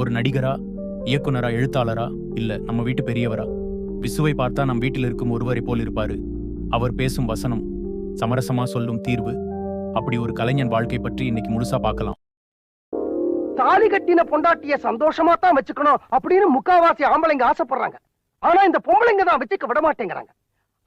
ஒரு நடிகரா இயக்குனரா எழுத்தாளரா இல்ல நம்ம வீட்டு பெரியவரா? விசுவை பார்த்தா நம் வீட்டில் இருக்கும் ஒருவரை போல் இருப்பாரு. அவர் பேசும் வசனம் சமரசமா சொல்லும் தீர்வு. அப்படி ஒரு கலைஞன் வாழ்க்கை பற்றி இன்னைக்கு முழுசா பார்க்கலாம். தாலி கட்டின பொண்டாட்டிய சந்தோஷமா தான் வச்சுக்கணும் அப்படின்னு முக்காவாசி ஆம்பளைங்க ஆசைப்படுறாங்க. ஆனா இந்த பொம்பளைங்க தான் வச்சுக்க விட மாட்டேங்கிறாங்க.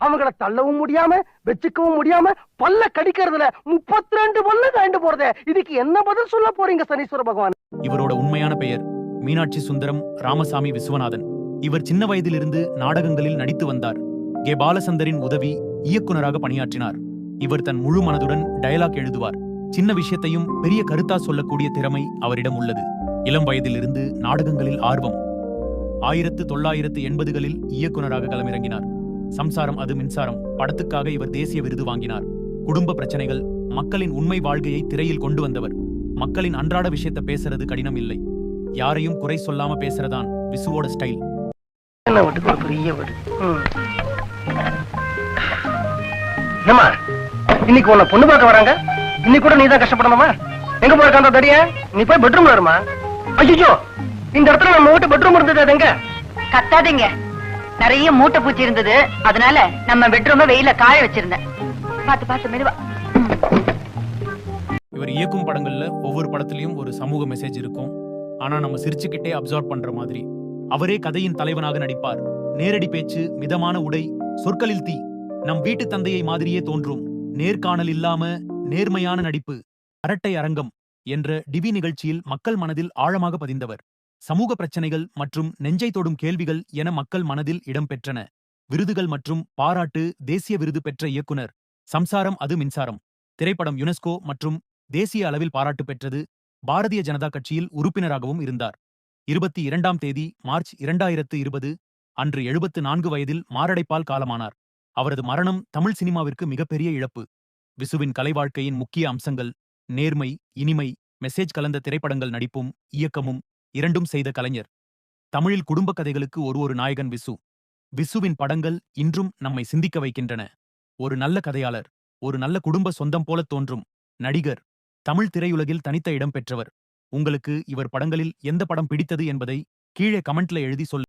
அவங்கள தள்ளவும் முடியாம வச்சுக்கவும் முடியாம பல்ல கடிக்கிறதுல முப்பத்தி ரெண்டு பல்ல தாண்டு போறதே. இதுக்கு என்ன பதில் சொல்ல போறீங்க சனீஸ்வர பகவான்? இவரோட உண்மையான பெயர் மீனாட்சி சுந்தரம் ராமசாமி விஸ்வநாதன். இவர் சின்ன வயதிலிருந்து நாடகங்களில் நடித்து வந்தார். கே. பாலசந்தரின் உதவி இயக்குனராக பணியாற்றினார். இவர் தன் முழு மனதுடன் டயலாக் எழுதுவார். சின்ன விஷயத்தையும் பெரிய கருத்தா சொல்லக்கூடிய திறமை அவரிடம் உள்ளது. இளம் வயதிலிருந்து நாடகங்களில் ஆர்வம். ஆயிரத்து தொள்ளாயிரத்து எண்பதுகளில் இயக்குனராக களமிறங்கினார். சம்சாரம் அது மின்சாரம். படத்துக்காக இவர் தேசிய விருது வாங்கினார். குடும்ப பிரச்சனைகள் மக்களின் உண்மை வாழ்க்கையை திரையில் கொண்டு வந்தவர். மக்களின் அன்றாட விஷயத்தை பேசுறது கடினம் இல்லை. யாரையும் குறை சொல்லாம பேசுறதான் விசுவோட ஸ்டைல் என்ன வீட்டுக்கு ஒரு பெரிய வீடு ம். என்னம்மா? இன்னைக்கு உன்னை பொண்ணு பார்க்க வராங்க? இன்னைக்கு கூட நீ தான் கஷ்டப்படணுமா? எங்க போயிருக்க அந்த தடிய நீ போய் பெட்ரூம்ல இருமா? ஐயோ இந்த இடத்துல நம்ம வீட்டு பெட்ரூம் இருந்தது அது எங்க? கத்தாதீங்க. நிறைய மூட்டை பூச்சி இருந்தது. அதனால நம்ம பெட்ரூம வெயில காய வச்சிருந்தேன். பாத்து பாத்து மெதுவா. இவர் இயக்கும் படங்கள்ல ஒவ்வொரு படத்துலயும் ஒரு சமூக மெசேஜ் இருக்கும். ஆனா நம்ம சிரிச்சுக்கிட்டே அப்சர்வ் பண்ற மாதிரி. அவரே கதையின் தலைவனாக நடிப்பார். நேரடி பேச்சு மிதமான உடை சொற்களில் தீ. நம் வீட்டு தந்தையை மாதிரியே தோன்றும். நேர்காணல் இல்லாம நேர்மையான நடிப்பு. அரட்டை அரங்கம் என்ற டிவி நிகழ்ச்சியில் மக்கள் மனதில் ஆழமாக பதிந்தவர். சமூக பிரச்சனைகள் மற்றும் நெஞ்சை தொடும் கேள்விகள் என மக்கள் மனதில் இடம்பெற்றன விருதுகள் மற்றும் பாராட்டு தேசிய விருது பெற்ற இயக்குனர். சம்சாரம் அது மின்சாரம். திரைப்படம் யுனெஸ்கோ மற்றும் தேசிய அளவில் பாராட்டு பெற்றது பாரதிய ஜனதா கட்சியில் உறுப்பினராகவும் இருந்தார். இருபத்தி இரண்டாம் தேதி மார்ச் இரண்டாயிரத்து இருபது அன்று எழுபத்து நான்கு வயதில் மாரடைப்பால் காலமானார். அவரது மரணம் தமிழ் சினிமாவிற்கு மிகப்பெரிய இழப்பு. விசுவின் கலை வாழ்க்கையின் முக்கிய அம்சங்கள் நேர்மை இனிமை மெசேஜ் கலந்த திரைப்படங்கள் நடிப்பும் இயக்கமும் இரண்டும் செய்த கலைஞர். தமிழில் குடும்ப கதைகளுக்கு ஒரு ஒரு நாயகன் விசு. விசுவின் படங்கள் இன்றும் நம்மை சிந்திக்க வைக்கின்றன. ஒரு நல்ல கதையாளர் ஒரு நல்ல குடும்ப சொந்தம் போல தோன்றும் நடிகர் தமிழ் திரையுலகில் தனித்த இடம் பெற்றவர். உங்களுக்கு இவர் படங்களில் எந்த படம் பிடித்தது என்பதை கீழே கமெண்ட்ல எழுதி சொல்லுங்க.